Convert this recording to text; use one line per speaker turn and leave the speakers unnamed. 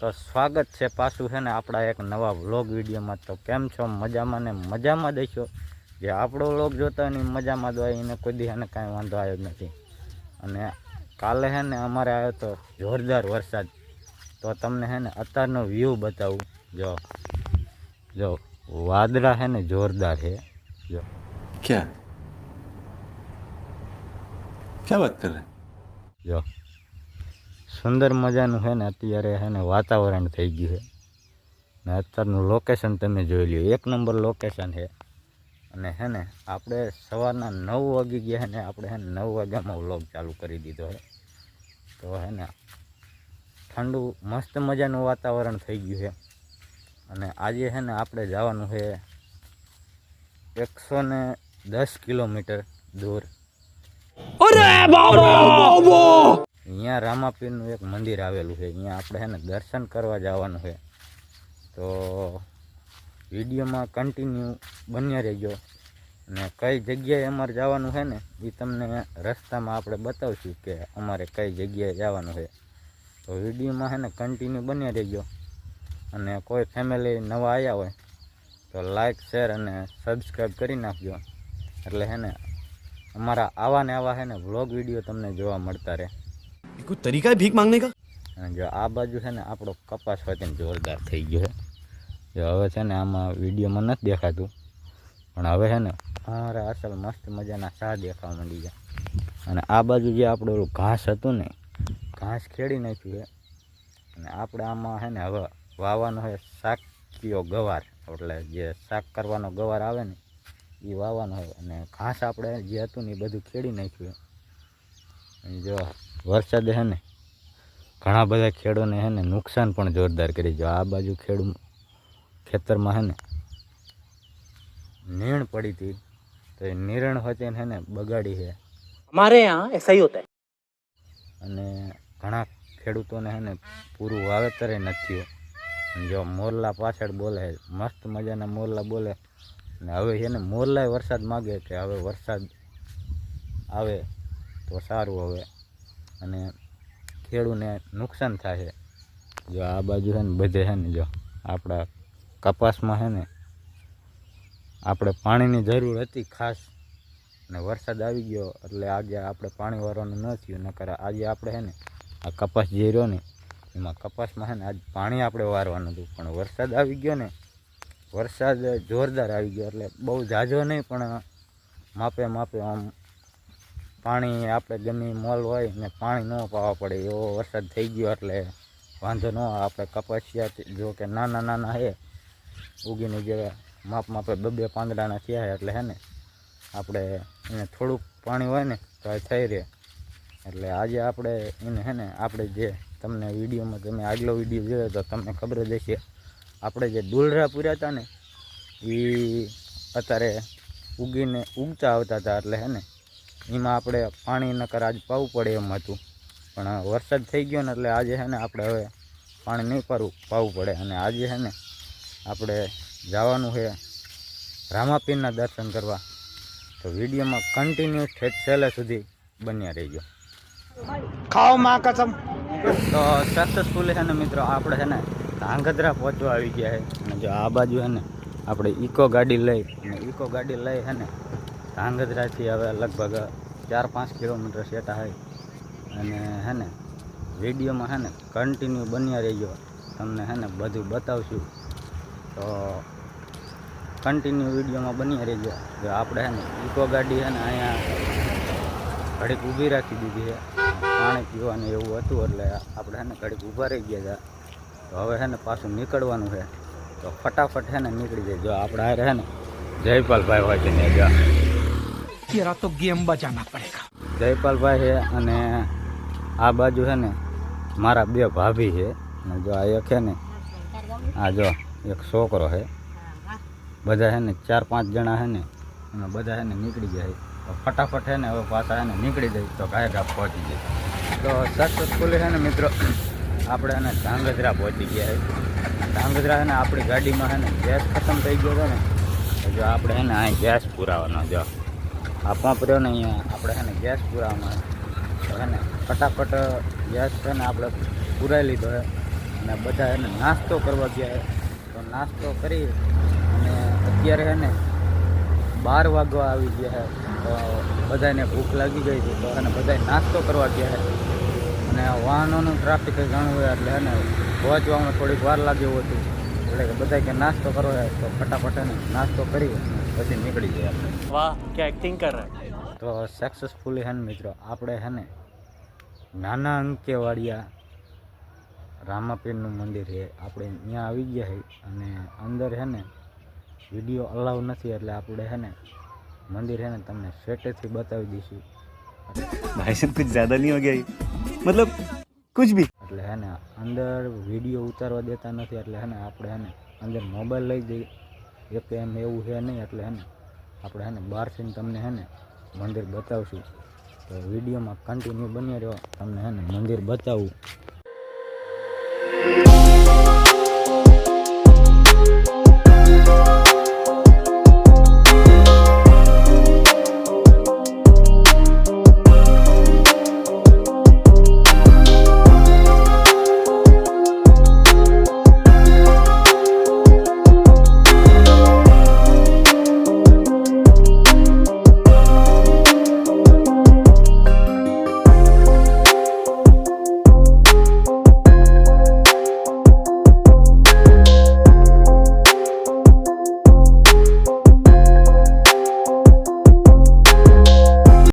તો સ્વાગત છે પાછું છે ને આપણા એક નવા વ્લોગ વિડીયોમાં. તો કેમ છો? મજામાં ને મજામાં દેશો જે આપણો વ્લોગ જોતા હોય ને મજામાં દો એને કોઈ દી એને કાંઈ વાંધો આવ્યો જ નથી. અને કાલે છે ને અમારે આવ્યો તો જોરદાર વરસાદ. તો તમને છે ને અત્યારનો વ્યૂ બતાવું. જો જો વાદળા છે ને જોરદાર છે. જો.
ક્યાં? ક્યાં વાત કરે?
જો. સુંદર મજાનું છે ને, અત્યારે છે ને વાતાવરણ થઈ ગયું છે. ને અત્યારનું લોકેશન તમે જોઈ લ્યો, એક નંબર લોકેશન છે. અને હે ને, આપણે સવારના નવ વાગી ગયા ને, આપણે હે ને નવ વાગ્યામાં વ્લોગ ચાલુ કરી દીધો છે. તો હે ને, ઠંડુ, મસ્ત મજાનું વાતાવરણ થઈ ગયું છે. અને આજે છે ને, આપણે જવાનું છે એકસો ને દસ કિલોમીટર દૂર. અહીંયા રામાપીરનું એક મંદિર આવેલું છે. અહીંયા આપણે છે ને દર્શન કરવા જવાનું છે. તો વિડીયોમાં કન્ટિન્યુ બન્યા રહેજો. અને કઈ જગ્યાએ અમારે જવાનું છે ને, એ તમને રસ્તામાં આપણે બતાવશું કે અમારે કઈ જગ્યાએ જવાનું છે. તો વિડીયોમાં છે ને કન્ટિન્યુ બન્યા રહેજો. અને કોઈ ફેમિલી નવા આવ્યા હોય, તો લાઈક શેર અને સબસ્ક્રાઈબ કરી નાખજો. એટલે છે ને અમારા આવા ને આવા છે ને વ્લોગ વીડિયો તમને જોવા મળતા રહે.
કોઈ તરીકા ભીખ માંગને
કા જો આ બાજુ છે ને આપણો કપાસ હોય વચન જોરદાર થઈ ગયો છે જો હવે છે ને આમાં વિડીયોમાં નથી દેખાતું પણ હવે છે ને અમારા અસલ મસ્ત મજાના શાહ દેખાવા માંડી ગયા। અને આ બાજુ જે આપણું ઘાસ હતું ને, ઘાસ ખેડી નાખ્યું છે, અને આપણે આમાં છે ને, હવે વાવવાનો શાક શાકીઓ ગવાર, એટલે જે શાક કરવાનો ગવાર આવે ને એ વાવવાનો હોય અને ઘાસ આપણે જે હતું ને એ બધું ખેડી નાખ્યું જો વરસાદ હે ને ઘણા બધા ખેડૂને હે ને નુકસાન પણ જોરદાર કરી જો આ બાજુ ખેડૂ ખેતરમાં હે ને નીણ પડી હતી તો એ નિરણ હતી હે ને બગાડી છે.
અમારે યહાં એસા હોતા.
અને ઘણા ખેડૂતોને હે ને પૂરું વાવેતર નથી જો મોરલા પાછળ બોલે મસ્ત મજાના મોરલા બોલે ને હવે છે ને મોરલાય વરસાદ માગે કે હવે વરસાદ આવે તો સારું હવે. અને ખેડૂને નુકસાન છે. જો આ બાજુ છે ને બધે છે ને જો આપણા કપાસમાં છે ને આપણે પાણીની જરૂર હતી ખાસ ને વરસાદ આવી ગયો એટલે આજે આપણે પાણી વારવાનું ન થયું, નકર આજે આપણે છે ને આ કપાસ જે રહ્યો ને એમાં કપાસમાં છે ને આજ પાણી આપણે વારવાનું હતું. પણ વરસાદ આવી ગયો ને, વરસાદ જોરદાર આવી ગયો એટલે બહુ ઝાઝો નહીં પણ માપે માપે આમ પાણી આપણે ગમે મોલ હોય ને પાણી ન પાવા પડે, એવો વરસાદ થઈ ગયો એટલે વાંધો ન આપણે કપાસિયા જો કે નાના નાના છે ઉગીને જે માપ માપે બે બે પાંદડાના થયા એટલે હે ને આપણે એને થોડુંક પાણી હોય ને તો એ થઈ રહે. એટલે આજે આપણે એને હે ને આપણે જે તમને વિડીયોમાં, તમે આગલો વીડિયો જોયો તો તમને ખબર જ હશે આપણે જે ડુલરા પૂર્યા હતા ને એ અત્યારે ઉગીને ઉગતા આવતા હતા એટલે હે ને એમાં આપણે પાણી નકર આજ પાવું પડે એમ હતું. પણ વરસાદ થઈ ગયો ને એટલે આજે છે ને આપણે હવે પાણી નહીં પાવું પાવું પડે. અને આજે છે ને આપણે જવાનું છે રામાપીરના દર્શન કરવા. તો વિડીયોમાં કન્ટિન્યુ ઠેઠ છેલ્લે સુધી બન્યા રહીજો.
ખાઓ માં કસમ.
તો સક્સેસફુલ છે ને મિત્રો આપણે છે ને ધાંગધ્રા પહોંચવા આવી ગયા છે અને જો આ બાજુ છે ને આપણે ઇકો ગાડી લઈ અને ઇકો ગાડી લઈ છે ને ધાંગધ્રાથી હવે લગભગ ચાર પાંચ કિલોમીટર સેટા હોય અને હે ને, વિડીયોમાં છે ને કન્ટિન્યુ બન્યા રહેજો. તમને હે ને બધું બતાવશું. તો કન્ટિન્યુ વિડીયોમાં બન્યા રહેજો. જો આપણે હે ને ઇકો ગાડી હે ને અહીંયા ઘડીક ઊભી રાખી દીધી છે પાણી પીવાનું એવું હતું એટલે આપણે હે ને ઘડીક ઊભા રહી ગયા હતા. તો હવે છે ને પાછું નીકળવાનું છે તો ફટાફટ છે ને નીકળી જાય જો આપણે હારે છે ને જયપાલભાઈ હોય છે ને જો.
તેરા તો ગેમ બજાના પડેગા
જયપાલભાઈ છે અને આ બાજુ છે ને મારા બે ભાભી છે અને જો આ એક છે ને આ જો એક છોકરો છે બધા છે ને ચાર પાંચ જણા છે ને અને બધા છે ને નીકળી જાય તો ફટાફટ છે ને હવે પાછા છે ને નીકળી જાય તો ગાય ગા પહોંચી જાય તો સક્સેસફુલી છે ને મિત્રો આપણે એને ધાંગધ્રા પહોંચી ગયા છે ધાંગધ્રા છે ને આપણી ગાડીમાં છે ને ગેસ ખતમ થઈ ગયો છે ને જો આપણે એને અહીં ગેસ પુરાવાનો જો આ પંપ ને અહીંયા આપણે છે ને ગેસ પુરાવાનો છે ને ફટાફટ ગેસ છે ને આપણે પૂરાઈ લીધો છે. અને બધા એને નાસ્તો કરવા ગયા. તો નાસ્તો કરી અને અત્યારે છે ને બાર વાગવા આવી ગયા છે. તો બધાને ભૂખ લાગી ગઈ છે. તો એને બધા નાસ્તો કરવા ગયા છે. અને વાહનોનું ટ્રાફિક ઘણું હોય એટલે એને પહોંચવામાં થોડીક વાર લાગ્યું હતું. એટલે કે બધા કે નાસ્તો કરો તો ફટાફટ એને નાસ્તો કરી પછી નીકળી જાય આપણે.
વાહ કે એક્ટિંગ કરે
તો સક્સેસફુલી હે મિત્રો આપણે હે ને નાના અંકેવાડિયા રામાપીરનું મંદિર છે આપણે અહીંયા આવી ગયા છે અને અંદર હે ને વીડિયો અલાવ નથી એટલે આપણે હે ને મંદિર હે ને તમને સેટેથી બતાવી દઈશું.
ભાઈ સાહેબ કુછ જ્યાદા નહીં હો ગયા મતલબ કુછ ભી.
એટલે હે ને અંદર વીડિયો ઉતારવા દેતા નથી, એટલે હે ને આપણે હે ને અંદર મોબાઈલ લઈ જઈએ. એક એમ એવું છે નહીં, એટલે હે ને આપણે હે ને બહારથી તમને હે ને મંદિર બતાવશું. તો વિડીયોમાં કન્ટિન્યુ બની રહ્યો તમને હે ને મંદિર બતાવું.